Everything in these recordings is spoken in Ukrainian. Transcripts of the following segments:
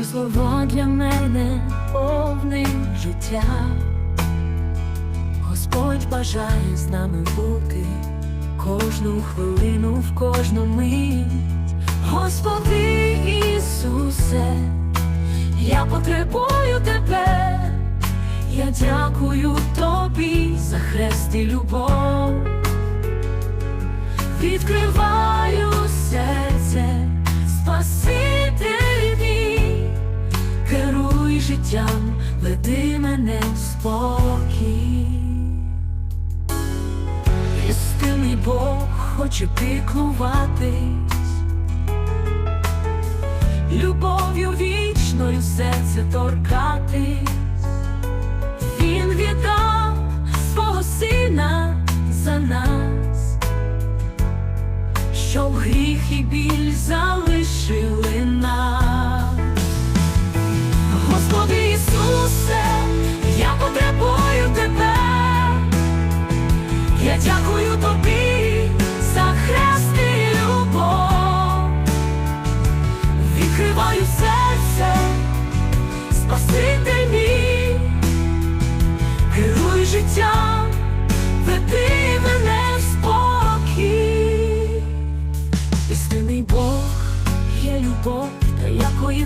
Твої слова для мене повне життя. Господь бажає з нами бути кожну хвилину в кожну мить. Господи Ісусе, я потребую тебе, я дякую тобі за хрест і любов. Життям, веди мене в спокій. Істинний Бог хоче піклуватись, любов'ю вічною серце торкатись. Він віддав свого сина за нас, щоб гріх і біль залишили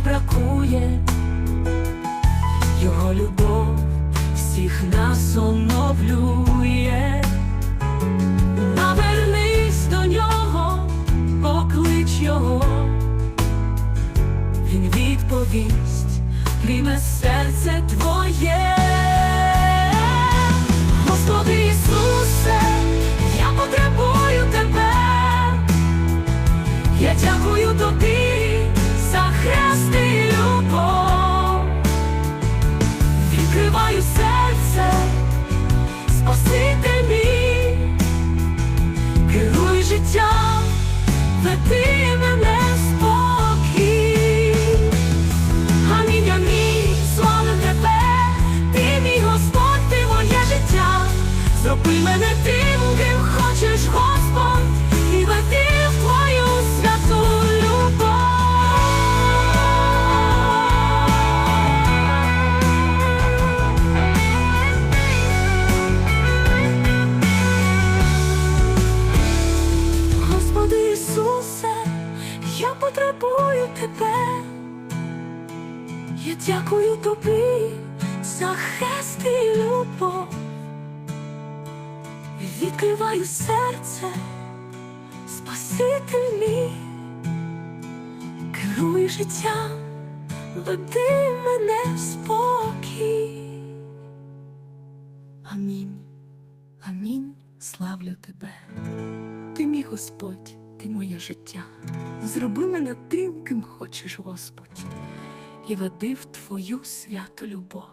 бракує. Його любов всіх нас оновлює. Навернись до нього, поклич його, він відповість, прийме серце твоє. Господи Ісусе, я потребую тебе, я дякую тобі тебе. Я дякую тобі за хрест і любов. Відкриваю серце, Спаситель мій, керуй життям, веди мене в спокій. Амінь. Амінь. Славлю тебе. Ти мій Господь, ти моє життя. Зроби мене тим, ким хочеш, Господь, і веди в твою святу любов.